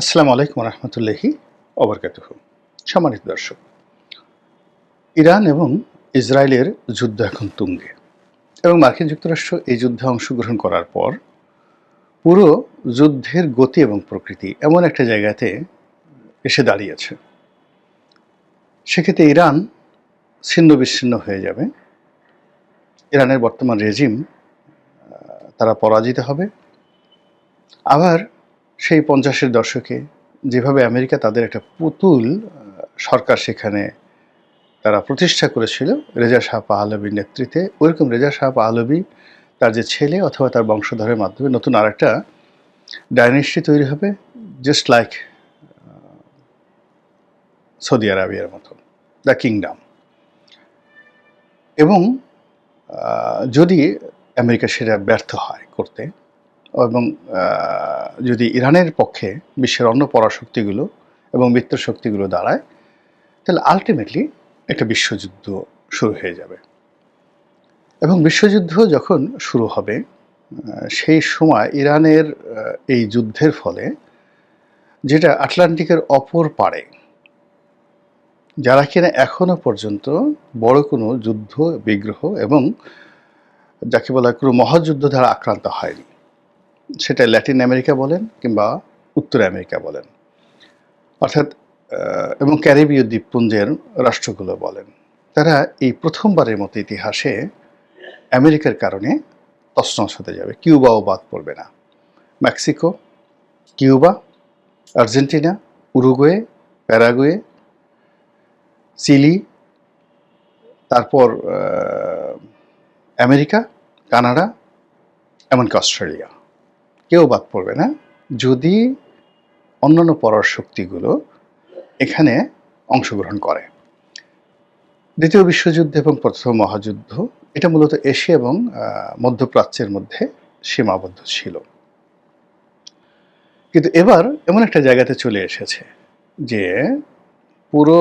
আসসালামু আলাইকুম রহমতুল্লাহি অবরকাতুহ সম্মানিত দর্শক, ইরান এবং ইসরায়েলের যুদ্ধ এখন তুঙ্গে এবং মার্কিন যুক্তরাষ্ট্র এই যুদ্ধে অংশগ্রহণ করার পর পুরো যুদ্ধের গতি এবং প্রকৃতি এমন একটা জায়গাতে এসে দাঁড়িয়েছে। সেক্ষেত্রে ইরান ছিন্ন বিচ্ছিন্ন হয়ে যাবে। ইরানের বর্তমান রেজিম তারা পরাজিত হবে। আবার সেই পঞ্চাশের দশকে যেভাবে আমেরিকা তাদের একটা পুতুল সরকার সেখানে তারা প্রতিষ্ঠা করেছিল, রেজা শাহ পাহলবির নেতৃত্বে। ওইরকম রেজা শাহ পাহলবি তার যে ছেলে অথবা তার বংশধরের মাধ্যমে নতুন আরেকটা ডাইনেস্টি তৈরি হবে জাস্ট লাইক সৌদি আরবিয়ার মতো দ্য কিংডম এবং যদি আমেরিকা সেটা ব্যর্থ হয় করতে এবং যদি ইরানের পক্ষে বিশ্বের অন্য পরাশক্তিগুলো এবং মিত্র শক্তিগুলো দাঁড়ায়, তাহলে আলটিমেটলি একটা বিশ্বযুদ্ধ শুরু হয়ে যাবে। এবং বিশ্বযুদ্ধ যখন শুরু হবে সেই সময় ইরানের এই যুদ্ধের ফলে যেটা আটলান্টিকের অপর পাড়ে, যারা কিনা এখনও পর্যন্ত বড় কোনো যুদ্ধ, বিগ্রহ এবং যাকে বলা কোনো মহাযুদ্ধ দ্বারা আক্রান্ত হয়নি। সেটা ল্যাটিন আমেরিকা বলেন কিংবা উত্তর আমেরিকা বলেন। অর্থাৎ এবং ক্যারিবীয় দ্বীপপুঞ্জের রাষ্ট্রগুলো বলেন। তারা এই প্রথমবারের মতো ইতিহাসে আমেরিকার কারণে তছনছ হতে যাবে। কিউবাও বাদ পড়বে না। Mexico, Cuba, Argentina, Uruguay, Paraguay, Chile, তারপর আমেরিকা, কানাডা, এমনকি অস্ট্রেলিয়া। কেউ বাদ পড়বে না। যদি অন্যান্য পরার শক্তিগুলো এখানে অংশগ্রহণ করে। দ্বিতীয় বিশ্বযুদ্ধ এবং প্রথম মহাযুদ্ধ, এটা মূলত এশিয়া এবং মধ্যপ্রাচ্যের মধ্যে সীমাবদ্ধ ছিল। কিন্তু এবার এমন একটা জায়গাতে চলে এসেছে যে পুরো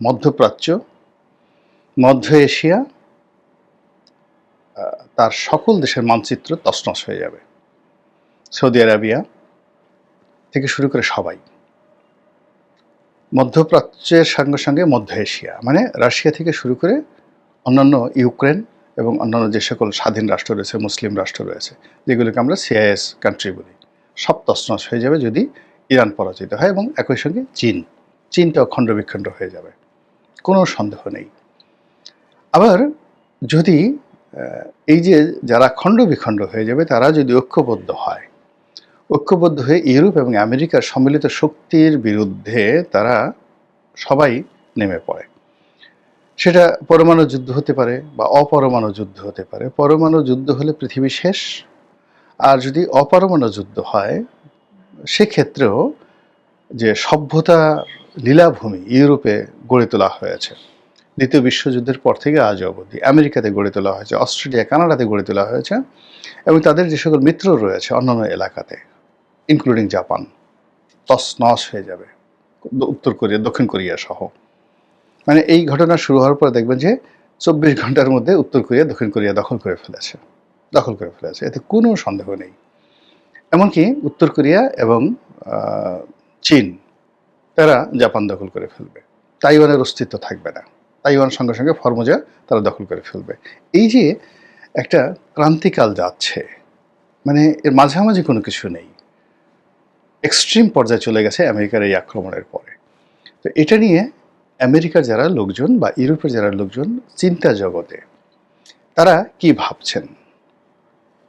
মধ্যপ্রাচ্য, মধ্য এশিয়া তার সকল দেশের মানচিত্র তছনছ হয়ে যাবে। সৌদি আরাবিয়া থেকে শুরু করে সবাই। মধ্যপ্রাচ্যের সঙ্গে সঙ্গে মধ্য এশিয়া মানে রাশিয়া থেকে শুরু করে অন্যান্য ইউক্রেন এবং অন্যান্য যে সকল স্বাধীন রাষ্ট্র রয়েছে, মুসলিম রাষ্ট্র রয়েছে, যেগুলোকে আমরা সিআইএস কান্ট্রি বলি, সব তছনছ হয়ে যাবে যদি ইরান পরাজিত হয় এবং একই সঙ্গে চীন, চীনটাও খণ্ড বিখণ্ড হয়ে যাবে, কোনো সন্দেহ নেই। আবার যদি এই যে যারা খণ্ড বিখণ্ড হয়ে যাবে, তারা যদি ঐক্যবদ্ধ হয় ঐক্যবদ্ধ হয়ে ইউরোপ এবং আমেরিকার সম্মিলিত শক্তির বিরুদ্ধে তারা সবাই নেমে পড়ে। সেটা পরমাণু যুদ্ধ হতে পারে বা অপরমাণু যুদ্ধ হতে পারে। পরমাণু যুদ্ধ হলে পৃথিবী শেষ। আর যদি অপরমাণু যুদ্ধ হয়, সেক্ষেত্রেও যে সভ্যতা লীলাভূমি ইউরোপে গড়ে তোলা হয়েছে। দ্বিতীয় বিশ্বযুদ্ধের পর থেকে আজ অবধি আমেরিকাতে গড়ে তোলা হয়েছে, অস্ট্রেলিয়া, কানাডাতে গড়ে তোলা হয়েছে এবং তাদের যে সকল মিত্র রয়েছে অন্যান্য এলাকাতে ইনক্লুডিং জাপান তস নস হয়ে যাবে। উত্তর কোরিয়া, দক্ষিণ কোরিয়া সহ। মানে এই ঘটনা শুরু হওয়ার পর দেখবেন যে চব্বিশ ঘণ্টার মধ্যে উত্তর কোরিয়া, দক্ষিণ কোরিয়া দখল করে ফেলেছে। দখল করে ফেলেছে। এতে কোনো সন্দেহ নেই। এমনকি উত্তর কোরিয়া এবং চীন, তারা জাপান দখল করে ফেলবে। তাইওয়ানের অস্তিত্ব থাকবে না। তাইওয়ান সঙ্গে সঙ্গে ফর্মোজা তারা দখল করে ফেলবে। এই যে একটা ক্রান্তিকাল যাচ্ছে মানে এর মাঝামাঝি কোনো কিছু নেই। এক্সট্রিম পর্যায়ে চলে গেছে আমেরিকার এই আক্রমণের পরে। তো এটা নিয়ে আমেরিকার যারা লোকজন বা ইউরোপের যারা লোকজন চিন্তা জগতে, তারা কি ভাবছেন?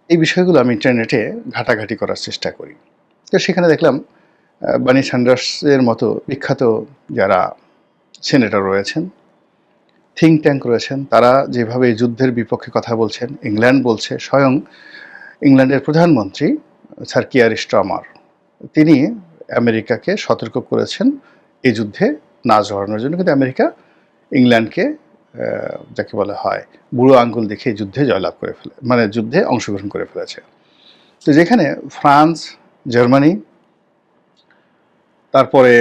এই বিষয়গুলো আমি ইন্টারনেটে ঘাটাঘাটি করার চেষ্টা করি। তো সেখানে দেখলাম বানি স্যান্ডার্সের মতো বিখ্যাত যারা সেনেটর রয়েছেন, থিঙ্ক ট্যাঙ্ক রয়েছেন, তারা যেভাবে যুদ্ধের বিপক্ষে কথা বলছেন, ইংল্যান্ড বলছে, স্বয়ং ইংল্যান্ডের প্রধানমন্ত্রী স্যার কিয়ার তিনি আমেরিকাকে সতর্ক করেছেন এই যুদ্ধে না জড়ানোর জন্য। কিন্তু আমেরিকা ইংল্যান্ডকে যাকে বলা হয়, বুড়ো আঙ্গুল দেখে যুদ্ধে জয়লাভ করে ফেলে মানে যুদ্ধে অংশগ্রহণ করে ফেলেছে। তো যেখানে ফ্রান্স, জার্মানি, তারপরে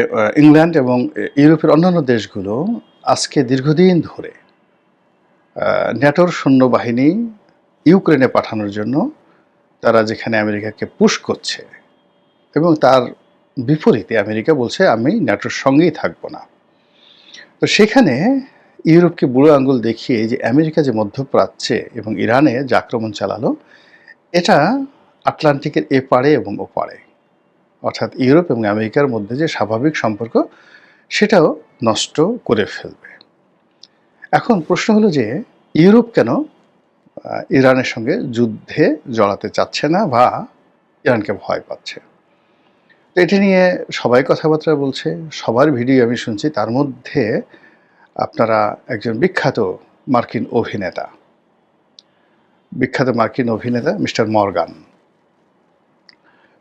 ইংল্যান্ড এবং ইউরোপের অন্যান্য দেশগুলো আজকে দীর্ঘদিন ধরে ন্যাটোর সৈন্যবাহিনী ইউক্রেনে পাঠানোর জন্য তারা যেখানে আমেরিকাকে পুশ করছে এবং তার বিপরীতে আমেরিকা বলছে, আমি ন্যাটোর সঙ্গেই থাকব না। তো সেখানে ইউরোপকে বুড়ো আঙ্গুল দেখিয়ে যে আমেরিকা যে মধ্যপ্রাচ্যে এবং ইরানে যে আক্রমণ চালালো, এটা আটলান্টিকের এ এপারে এবং ও ওপারে। অর্থাৎ ইউরোপ এবং আমেরিকার মধ্যে যে স্বাভাবিক সম্পর্ক, সেটাও নষ্ট করে ফেলবে। এখন প্রশ্ন হলো যে, ইউরোপ কেন ইরানের সঙ্গে যুদ্ধে জড়াতে চাচ্ছে না বা ইরানকে ভয় পাচ্ছে? তো এটি নিয়ে সবাই কথাবার্তা বলছে, সবার ভিডিও আমি শুনছি। তার মধ্যে আপনারা একজন বিখ্যাত মার্কিন অভিনেতা, বিখ্যাত মার্কিন অভিনেতা মিস্টার মর্গান।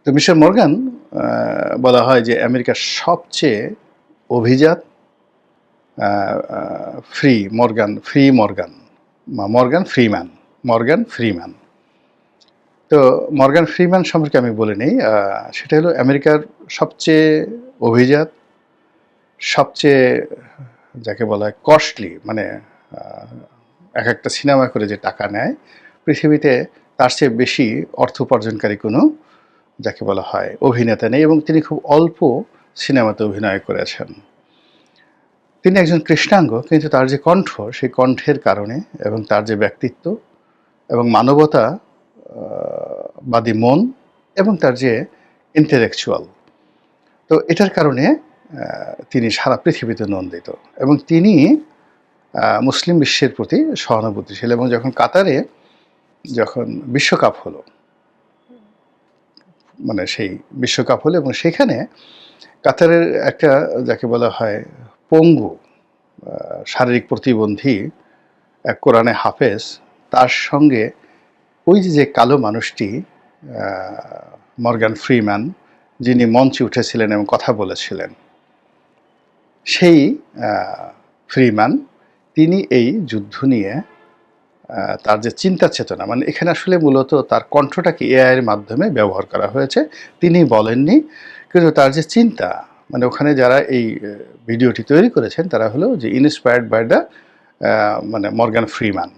তো মিস্টার মর্গান বলা হয় যে আমেরিকার সবচেয়ে অভিজাত free Morgan free Morgan Morgan Freeman Morgan Freeman. তো মর্গান ফ্রিম্যান সম্পর্কে আমি বলে নেই সেটা হলো আমেরিকার সবচেয়ে অভিজাত, সবচেয়ে, যাকে বলা হয় কস্টলি মানে এক একটা সিনেমা করে যে টাকা নেয়, পৃথিবীতে তার চেয়ে বেশি অর্থ উপার্জনকারী কোনো যাকে বলা হয় অভিনেতা নেই এবং তিনি খুব অল্প সিনেমাতে অভিনয় করেছেন। তিনি একজন কৃষ্ণাঙ্গ, কিন্তু তার যে কণ্ঠ, সেই কণ্ঠের কারণে এবং তার যে ব্যক্তিত্ব এবং মানবতা বাদী মন এবং তার যে ইন্টেলেকচুয়াল তো এটার কারণে তিনি সারা পৃথিবীতে নন্দিত এবং তিনি মুসলিম বিশ্বের প্রতি সহানুভূতিশীল এবং যখন কাতারে যখন বিশ্বকাপ হলো মানে সেই বিশ্বকাপ হলো এবং সেখানে কাতারের একটা যাকে বলা হয় পঙ্গু শারীরিক প্রতিবন্ধী এক কোরআনে হাফেজ, তার সঙ্গে ওই যে কালো মানুষটি মর্গান ফ্রিম্যান যিনি মঞ্চে উঠেছিলেন এবং কথা বলেছিলেন, সেই ফ্রিম্যান তিনি এই যুদ্ধ নিয়ে তার যে চিন্তা চেতনা মানে এখানে আসলে মূলত তার কণ্ঠটাকে এআইয়ের মাধ্যমে ব্যবহার করা হয়েছে, তিনি বলেননি। কিন্তু তার যে চিন্তা মানে ওখানে যারা এই ভিডিওটি তৈরি করেছেন, তারা হলো যে ইন্সপায়ার্ড বাই দ্য মানে মর্গান ফ্রিম্যান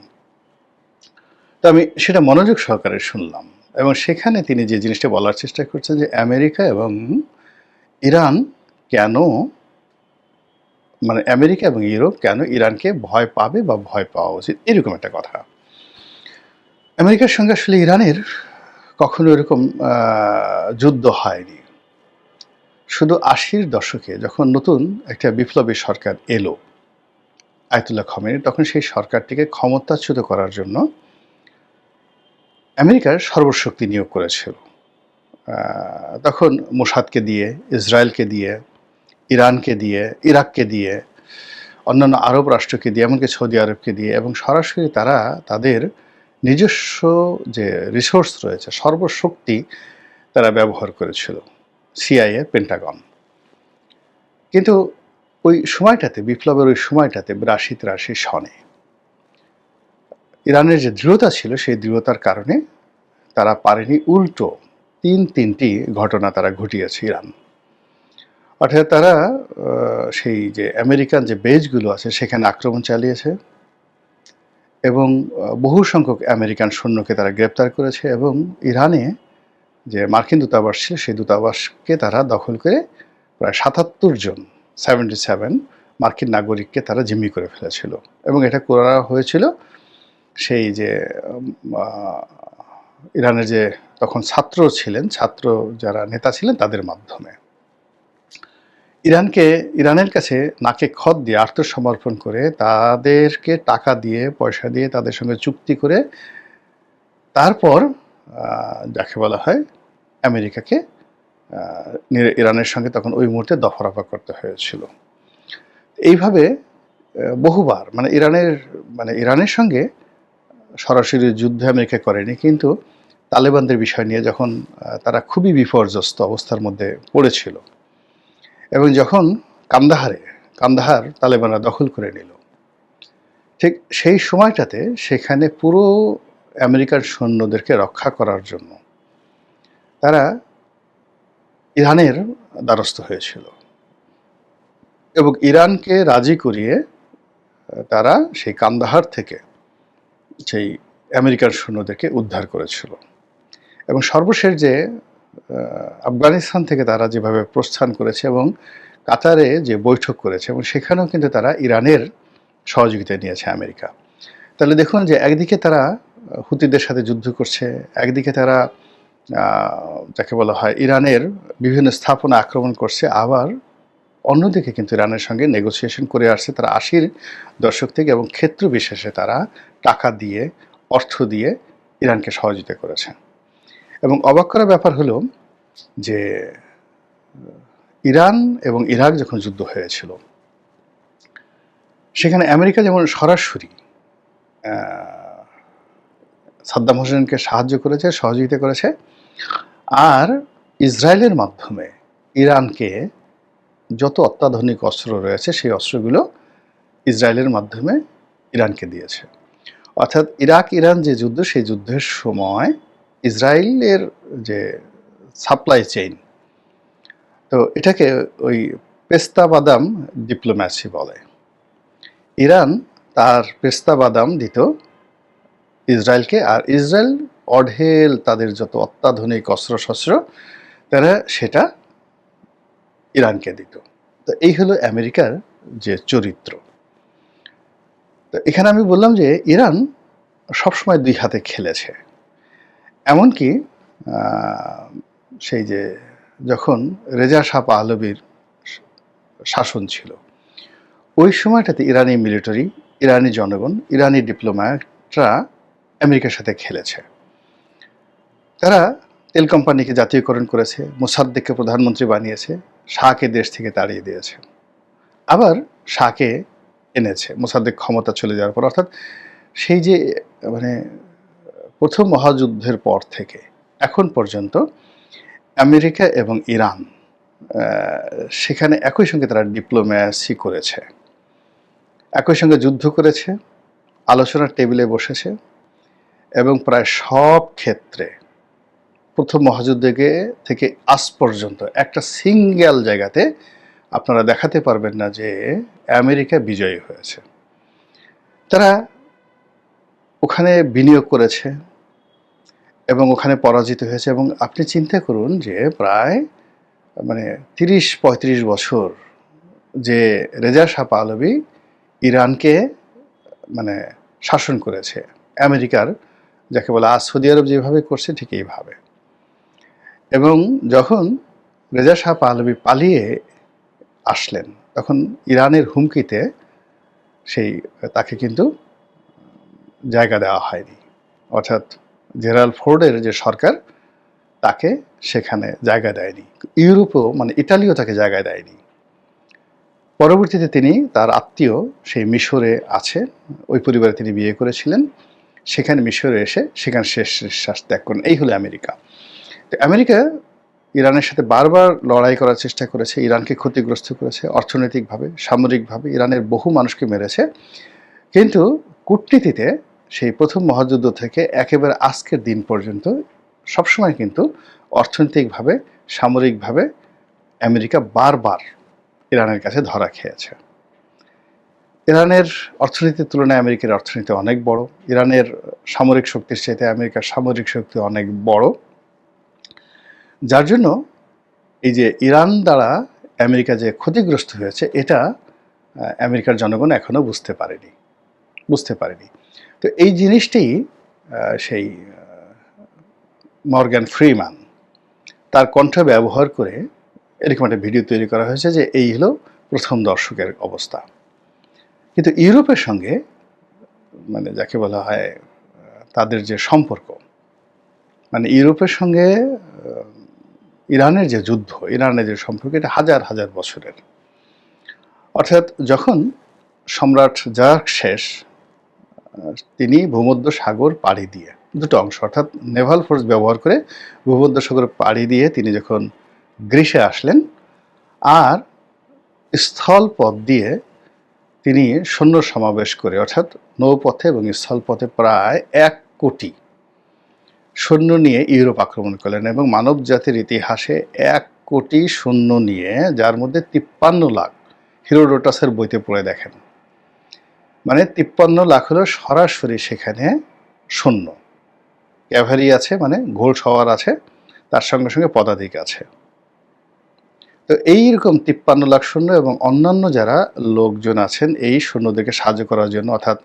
তো আমি সেটা মনোযোগ সহকারে শুনলাম এবং সেখানে তিনি যে জিনিসটা বলার চেষ্টা করছেন যে আমেরিকা এবং ইরান কেন মানে আমেরিকা এবং ইউরোপ কেন ইরানকে ভয় পাবে বা ভয় পাওয়া উচিত? এরকম একটা কথা। আমেরিকার সঙ্গে আসলে ইরানের কখনো এরকম যুদ্ধ হয়নি। শুধু আশির দশকে যখন নতুন একটা বিপ্লবী সরকার এলো, আয়তুল্লাহ খমেনি তখন সেই সরকারটিকে ক্ষমতাচ্যুত করার জন্য আমেরিকার সর্বশক্তি নিয়োগ করেছিল। তখন মোসাদকে দিয়ে, ইসরায়েলকে দিয়ে, ইরানকে দিয়ে, ইরাককে দিয়ে, অন্যান্য আরব রাষ্ট্রকে দিয়ে, এমনকি সৌদি আরবকে দিয়ে এবং সরাসরি তারা তাদের নিজস্ব যে রিসোর্স রয়েছে, সর্বশক্তি তারা ব্যবহার করেছিল সিআইএ পেন্টাগন কিন্তু ওই সময়টাতে, বিপ্লবের ওই সময়টাতে বিরাশি তিরাশি সনে। ইরানের যে দৃঢ়তা ছিল, সেই দৃঢ়তার কারণে তারা পারেনি উল্টো তিন তিনটি ঘটনা তারা ঘটিয়েছে ইরান। অর্থাৎ তারা সেই যে আমেরিকান যে বেজগুলো আছে, সেখানে আক্রমণ চালিয়েছে এবং বহু সংখ্যক আমেরিকান সৈন্যকে তারা গ্রেপ্তার করেছে এবং ইরানে যে মার্কিন দূতাবাস ছিল, সেই দূতাবাসকে তারা দখল করে প্রায় সাতাত্তর জন সেভেন্টি সেভেন মার্কিন নাগরিককে তারা জিম্মি করে ফেলেছিল। এবং এটা করা হয়েছিল সেই যে ইরানের যে তখন ছাত্র ছিলেন, ছাত্র যারা নেতা ছিলেন তাদের মাধ্যমে। ইরানকে, ইরানের কাছে নাকে খত দিয়ে আত্মসমর্পণ করে তাদেরকে টাকা দিয়ে, পয়সা দিয়ে তাদের সঙ্গে চুক্তি করে তারপর যাকে বলা হয় আমেরিকাকে ইরানের সঙ্গে তখন ওই মুহূর্তে দফারফা করতে হয়েছিল। এইভাবে বহুবার মানে ইরানের মানে ইরানের সঙ্গে সরাসরি যুদ্ধে আমেরিকা করেনি, কিন্তু তালেবানদের বিষয় নিয়ে যখন তারা খুবই বিপর্যস্ত অবস্থার মধ্যে পড়েছিল এবং যখন কান্দাহারে, কান্দাহার তালেবানরা দখল করে নিল, ঠিক সেই সময়টাতে সেখানে পুরো আমেরিকার সৈন্যদেরকে রক্ষা করার জন্য তারা ইরানের দ্বারস্থ হয়েছিল এবং ইরানকে রাজি করিয়ে তারা সেই কান্দাহার থেকে সেই আমেরিকার সৈন্যদেরকে উদ্ধার করেছিল। এবং সর্বশেষ যে আফগানিস্তান থেকে তারা যেভাবে প্রস্থান করেছে এবং কাতারে যে বৈঠক করেছে এবং সেখানেও কিন্তু তারা ইরানের সহযোগিতা নিয়েছে আমেরিকা। তাহলে দেখুন যে একদিকে তারা হুতিদের সাথে যুদ্ধ করছে, একদিকে তারা যাকে বলা হয় ইরানের বিভিন্ন স্থাপনা আক্রমণ করছে, আবার অন্যদিকে কিন্তু ইরানের সঙ্গে নেগোসিয়েশন করে আসছে, তারা আশির দশক থেকে এবং ক্ষেত্র বিশেষে তারা টাকা দিয়ে, অর্থ দিয়ে ইরানকে সহযোগিতা করেছে। এবং অবাক করার ব্যাপার হলো যে, ইরান এবং ইরাক যখন যুদ্ধ হয়েছিল, সেখানে আমেরিকা যেমন সরাসরি সাদ্দাম হোসেনকে সাহায্য করেছে, সহযোগিতা করেছে, আর ইসরায়েলের মাধ্যমে ইরানকে যত অত্যাধুনিক অস্ত্র রয়েছে, সেই অস্ত্রগুলো ইসরায়েলের মাধ্যমে ইরানকে দিয়েছে। অর্থাৎ ইরাক ইরান যে যুদ্ধ, সেই যুদ্ধের সময় ইসরায়েলের যে সাপ্লাই চেইন তো এটাকে ওই পেস্তা বাদাম ডিপ্লোম্যাসি বলে। ইরান তার পেস্তা বাদাম দিত ইসরায়েলকে, আর ইসরায়েল অঢেল তাদের যত অত্যাধুনিক অস্ত্রশস্ত্র, তারা সেটা ইরানকে দিত। তো এই হলো আমেরিকার যে চরিত্র। তো এখানে আমি বললাম যে ইরান সবসময় দুই হাতে খেলেছে। এমনকি সেই যে যখন রেজা শাহ পাহলবির শাসন ছিল, ওই সময়টাতে ইরানি মিলিটারি, ইরানি জনগণ, ইরানি ডিপ্লোম্যাটরা আমেরিকার সাথে খেলেছে। তারা তেল কোম্পানিকে জাতীয়করণ করেছে, মোসাদ্দেককে প্রধানমন্ত্রী বানিয়েছে, শাহকে দেশ থেকে তাড়িয়ে দিয়েছে। আবার শাহকে এনেছে, মোসাদ্দেক ক্ষমতা চলে যাওয়ার পর। অর্থাৎ সেই যে মানে প্রথম মহাযুদ্ধের পর থেকে, এখন পর্যন্ত আমেরিকা এবং ইরান সেখানে একই সঙ্গে তারা ডিপ্লোম্যাসি করেছে। একই সঙ্গে যুদ্ধ করেছে, আলোচনার টেবিলে বসেছে এবং প্রায় সব ক্ষেত্রে প্রথম মহাযুদ্ধে থেকে আজ পর্যন্ত একটা সিঙ্গেল জায়গাতে আপনারা দেখাতে পারবেন না যে আমেরিকা বিজয়ী হয়েছে। তারা ওখানে বিনিয়োগ করেছে এবং ওখানে পরাজিত হয়েছে এবং আপনি চিন্তা করুন যে প্রায় মানে তিরিশ, পঁয়ত্রিশ বছর যে রেজা শাহ পাহলভি ইরানকে মানে শাসন করেছে, আমেরিকার যাকে বলে আজ সৌদি আরব যেভাবে করছে, ঠিক এইভাবে। এবং যখন রেজা শাহ পাহলভি পালিয়ে আসলেন, তখন ইরানের হুমকিতে সেই, তাকে কিন্তু জায়গা দেওয়া হয়নি। অর্থাৎ জেরাল ফোর্ডের যে সরকার, তাকে সেখানে জায়গা দেয়নি। ইউরোপও মানে ইটালিও তাকে জায়গা দেয়নি। পরবর্তীতে তিনি তার আত্মীয় সেই মিশরে আছে, ওই পরিবারে তিনি বিয়ে করেছিলেন। সেখানে মিশরে এসে সেখানে শেষ নিঃশ্বাস ত্যাগ করেন। এই হলো আমেরিকা। আমেরিকা ইরানের সাথে বারবার লড়াই করার চেষ্টা করেছে, ইরানকে ক্ষতিগ্রস্ত করেছে, অর্থনৈতিকভাবে, সামরিকভাবে, ইরানের বহু মানুষকে মেরেছে। কিন্তু কূটনীতিতে সেই প্রথম মহাযুদ্ধ থেকে একেবারে আজকের দিন পর্যন্ত সবসময় কিন্তু অর্থনৈতিকভাবে, সামরিকভাবে আমেরিকা বারবার ইরানের কাছে ধরা খেয়েছে। ইরানের অর্থনীতির তুলনায় আমেরিকার অর্থনীতি অনেক বড়। ইরানের সামরিক শক্তির চাইতে আমেরিকার সামরিক শক্তি অনেক বড়। যার জন্য এই যে ইরান দ্বারা আমেরিকা যে ক্ষতিগ্রস্ত হয়েছে, এটা আমেরিকার জনগণ এখনও বুঝতে পারেনি বুঝতে পারেনি। তো এই জিনিসটি সেই মর্গ্যান ফ্রিম্যান তার কণ্ঠ ব্যবহার করে এরকম একটা ভিডিও তৈরি করা হয়েছে যে এই হলো প্রথম দর্শকের অবস্থা। কিন্তু ইউরোপের সঙ্গে মানে যাকে বলা হয় তাদের যে সম্পর্ক মানে ইউরোপের সঙ্গে ইরানের যে যুদ্ধ, ইরানের যে সম্পর্ক, এটা হাজার হাজার বছরের। অর্থাৎ যখন সম্রাট জার্ক শেষ, তিনি ভূমধ্য সাগর পাড়ি দিয়ে, দুটো অংশ, অর্থাৎ নেভাল ফোর্স ব্যবহার করে ভূমধ্য সাগর পাড়ি দিয়ে তিনি যখন গ্রীসে আসলেন, আর স্থলপথ দিয়ে তিনি সৈন্য সমাবেশ করে, অর্থাৎ নৌপথে এবং স্থলপথে প্রায় এক কোটি সৈন্য নিয়ে ইউরোপ আক্রমণ করলেন এবং মানব জাতির ইতিহাসে এক কোটি সৈন্য নিয়ে, যার মধ্যে তিপ্পান্ন লাখ হিরোডোটাসের বইতে পড়ে দেখেন। মানে তিপ্পান্ন লাখ হলো সরাসরি সেখানে শূন্য ক্যাভারি আছে মানে ঘোড় সওয়ার আছে, তার সঙ্গে সঙ্গে পদাধিক আছে। তো এইরকম তিপ্পান্ন লাখ সৈন্য এবং অন্যান্য যারা লোকজন আছেন, এই সৈন্যদেরকে সাহায্য করার জন্য, অর্থাৎ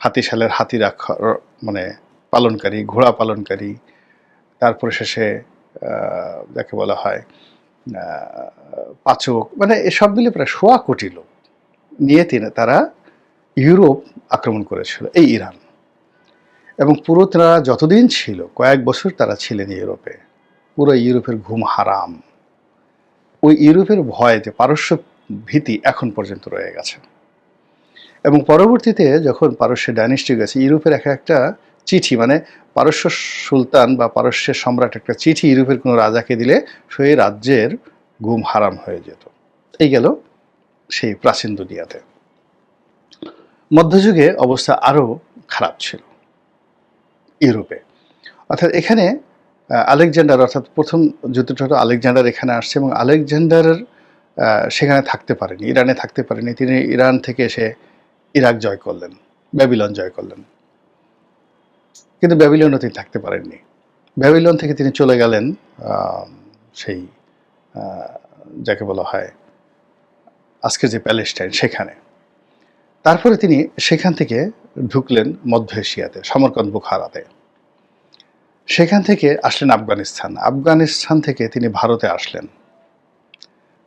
হাতিশালের হাতি রাখা মানে পালনকারী, ঘোড়া পালনকারী, তারপরে শেষে যাকে বলা হয় পাচক মানে এসব মিলে প্রায় সোয়া কোটি লোক। নিয়ে তিনি তারা ইউরোপ আক্রমণ করেছিল, এই ইরান। এবং পুরো তারা যতদিন ছিল, কয়েক বছর তারা ছিলেন ইউরোপে। পুরো ইউরোপের ঘুম হারাম। ওই ইউরোপের ভয়তে পারস্য ভীতি এখন পর্যন্ত রয়ে গেছে। এবং পরবর্তীতে যখন পারস্য ডাইনেস্টি গেছে, ইউরোপের এক একটা চিঠি মানে পারস্য সুলতান বা পারস্যের সম্রাট একটা চিঠি ইউরোপের কোনো রাজাকে দিলে সেই রাজ্যের গুম হারাম হয়ে যেত। এই গেল সেই প্রাচীন দুনিয়াতে। মধ্যযুগে অবস্থা আরও খারাপ ছিল ইউরোপে। অর্থাৎ এখানে আলেকজান্ডার অর্থাৎ প্রথম যুদ্ধটা আলেকজান্ডার এখানে আসছে এবং আলেকজান্ডারের আহ, সেখানে থাকতে পারেনি ইরানে থাকতে পারেনি। তিনি ইরান থেকে এসে ইরাক জয় করলেন ব্যাবিলন জয় করলেন। কিন্তু ব্যাবিলনও তিনি থাকতে পারেননি। ব্যাবিলন থেকে তিনি চলে গেলেন সেই যাকে বলা হয় আজকের যে প্যালেস্টাইন সেখানে। তারপরে তিনি সেখান থেকে ঢুকলেন মধ্য এশিয়াতে, সমরকন্দ বুখারাতে। সেখান থেকে আসলেন আফগানিস্তান। আফগানিস্তান থেকে তিনি ভারতে আসলেন।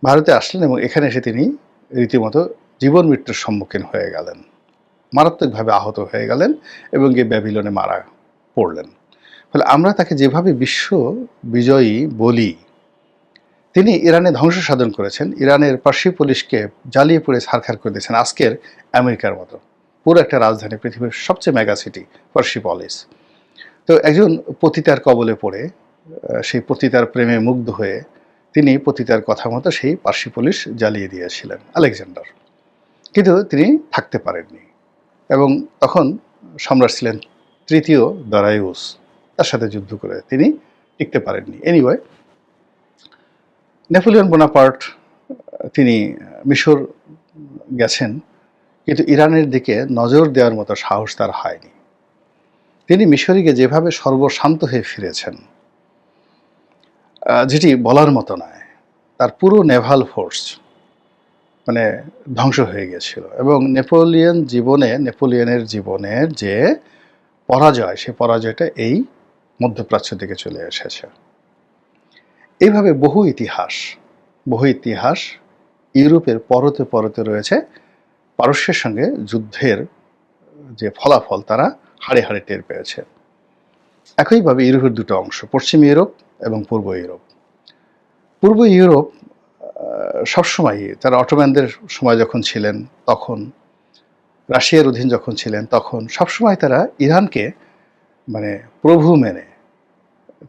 ভারতে আসলেন এবং এখানে এসে তিনি রীতিমতো জীবন মৃত্যুর সম্মুখীন হয়ে গেলেন। মারাত্মকভাবে আহত হয়ে গেলেন এবং গিয়ে ব্যাবিলনে মারা পড়লেন। ফলে আমরা তাকে যেভাবে বিশ্ব বিজয়ী বলি, তিনি ইরানে ধ্বংস সাধন করেছেন, ইরানের পার্সি পুলিশকে জ্বালিয়ে পুড়ে ছারখার করে দিয়েছেন আজকের আমেরিকার মতো। পুরো একটা রাজধানী, পৃথিবীর সবচেয়ে মেগা সিটি পার্সি পলিস। তো একজন পতিতার কবলে পড়ে সেই পতিতার প্রেমে মুগ্ধ হয়ে তিনি পতিতার কথা মতো সেই পার্সি পুলিশ জ্বালিয়ে দিয়েছিলেন, আলেকজান্ডার। কিন্তু তিনি থাকতে পারেননি এবং তখন সম্রাট ছিলেন তৃতীয় দরায়ুস, তার সাথে যুদ্ধ করে তিনি টিকতে পারেননি। এনিওয়ে নেপোলিয়ন বোনাপার্ট তিনি মিশর গেছেন, কিন্তু ইরানের দিকে নজর দেওয়ার মতো সাহস তার হয়নি। তিনি মিশরিকে যেভাবে সর্বশান্ত হয়ে ফিরেছেন যেটি বলার মতো নয়, তার পুরো নেভাল ফোর্স মানে ধ্বংস হয়ে গেছিল। এবং নেপোলিয়ন জীবনে, নেপোলিয়নের জীবনের যে পরাজয় সেই পরাজয়টা এই মধ্যপ্রাচ্য দিকে চলে এসেছে। এইভাবে বহু ইতিহাস বহু ইতিহাস ইউরোপের পরতে পরতে রয়েছে। পারস্যের সঙ্গে যুদ্ধের যে ফলাফল, তারা হাড়ে হাড়ে টের পেয়েছে। একইভাবে ইউরোপের দুটো অংশ, পশ্চিম ইউরোপ এবং পূর্ব ইউরোপ। পূর্ব ইউরোপ সবসময়ই তারা অটোম্যানদের সময় যখন ছিলেন, তখন রাশিয়ার অধীন যখন ছিলেন, তখন সবসময় তারা ইরানকে মানে প্রভু মেনে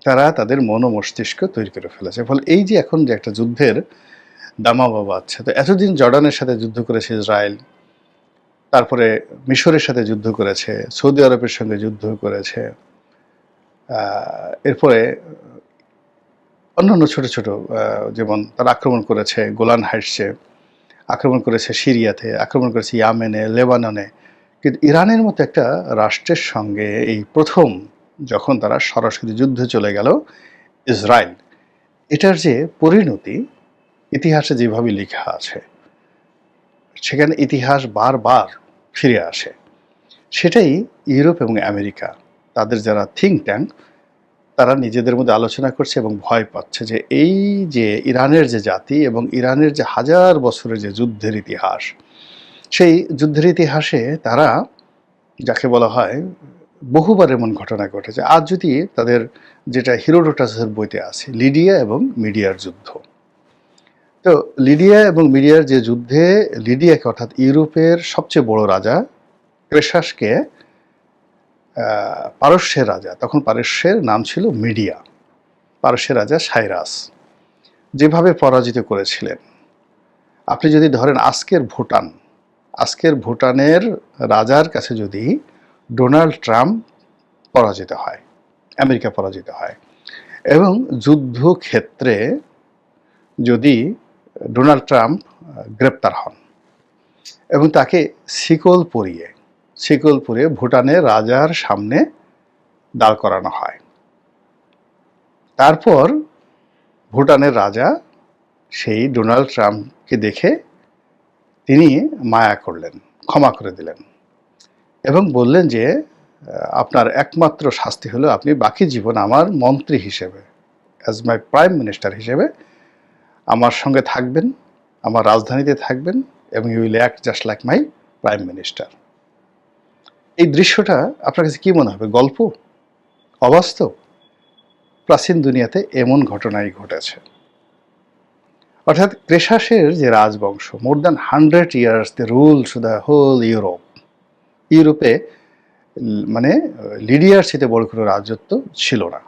তারা তাদের মন ও মস্তিষ্ক তৈরি করে ফেলেছে। ফলে এই যে এখন যে একটা যুদ্ধের দামা বাবা আছে, তো এতদিন জর্ডানের সাথে যুদ্ধ করেছে ইসরায়েল, তারপরে মিশরের সাথে যুদ্ধ করেছে, সৌদি আরবের সঙ্গে যুদ্ধ করেছে এরপরে অন্যান্য ছোট ছোট যেমন তারা আক্রমণ করেছে, গোলান হাইটসে আক্রমণ করেছে সিরিয়াতে, আক্রমণ করেছে ইয়ামেনে, লেবাননে। কিন্তু ইরানের মতো একটা রাষ্ট্রের সঙ্গে এই প্রথম যখন তারা সরাসরি যুদ্ধে চলে গেল, ইসরায়েল, এটার যে পরিণতি, ইতিহাসে যেভাবে লেখা আছে, সেখানে ইতিহাস বারবার ফিরে আসে। সেটাই ইউরোপ এবং আমেরিকা, তাদের যারা থিঙ্ক ট্যাঙ্ক তারা নিজেদের মধ্যে আলোচনা করছে এবং ভয় পাচ্ছে যে এই যে ইরানের যে জাতি এবং ইরানের যে হাজার বছরের যে যুদ্ধের ইতিহাস, সেই যুদ্ধের ইতিহাসে তারা যাকে বলা হয় বহুবার এমন ঘটনা ঘটেছে। আজ যদি তাদের যেটা হিরোডোটাসের বইতে আছে, লিডিয়া এবং মিডিয়ার যুদ্ধ। তো লিডিয়া এবং মিডিয়ার যে যুদ্ধে, লিডিয়াকে অর্থাৎ ইউরোপের সবচেয়ে বড় রাজা ক্রেশাসকে পারস্যের রাজা। তখন পারস্যের নাম ছিল মিডিয়া। পারস্যের রাজা সাইরাস। যেভাবে পরাজিত করেছিলেন। আপনি যদি ধরেন আজকের ভুটান, আজকের ভুটানের রাজার কাছে যদি ডোনাল্ড ট্রাম্প পরাজিত হয়, আমেরিকা পরাজিত হয়, এবং যুদ্ধক্ষেত্রে যদি ডোনাল্ড ট্রাম্প গ্রেপ্তার হন, এবং তাকে শিকল পরিয়ে শিকল পরিয়ে ভুটানের রাজার সামনে দাঁড় করানো হয়। তারপর ভুটানের রাজা সেই ডোনাল্ড ট্রাম্পকে দেখে তিনি মায়া করলেন, ক্ষমা করে দিলেন এবং বললেন যে, আপনার একমাত্র শাস্তি হলো আপনি বাকি জীবন আমার মন্ত্রী হিসেবে অ্যাজ মাই প্রাইম মিনিস্টার হিসেবে আমার সঙ্গে থাকবেন, আমার রাজধানীতে থাকবেন এবং you will act just like my prime minister এই দৃশ্যটা আপনার কাছে কি মনে হবে? গল্প? অবাস্তব? প্রাচীন দুনিয়াতে এমন ঘটনাই ঘটেছে। অর্থাৎ ক্রেশাসের যে রাজবংশ more than hundred years the rule to the whole Europe ইউরোপে মানে লিডিয়ার চেয়ে বড় কোনো রাজত্ব ছিল না।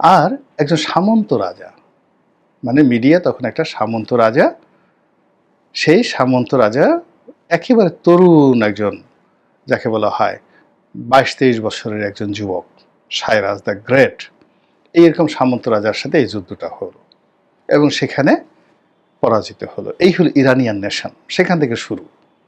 আর একজন সামন্ত রাজা মানে মিডিয়া তখন একটা সামন্ত রাজা, সেই সামন্ত রাজা একেবারে তরুণ একজন যাকে বলা হয় বাইশ তেইশ বছরের একজন যুবক সাইরাজ দ্য গ্রেট। এইরকম সামন্ত রাজার সাথে এই যুদ্ধটা হলো এবং সেখানে পরাজিত হলো। এই হলো ইরানিয়ান নেশন, সেখান থেকে শুরু।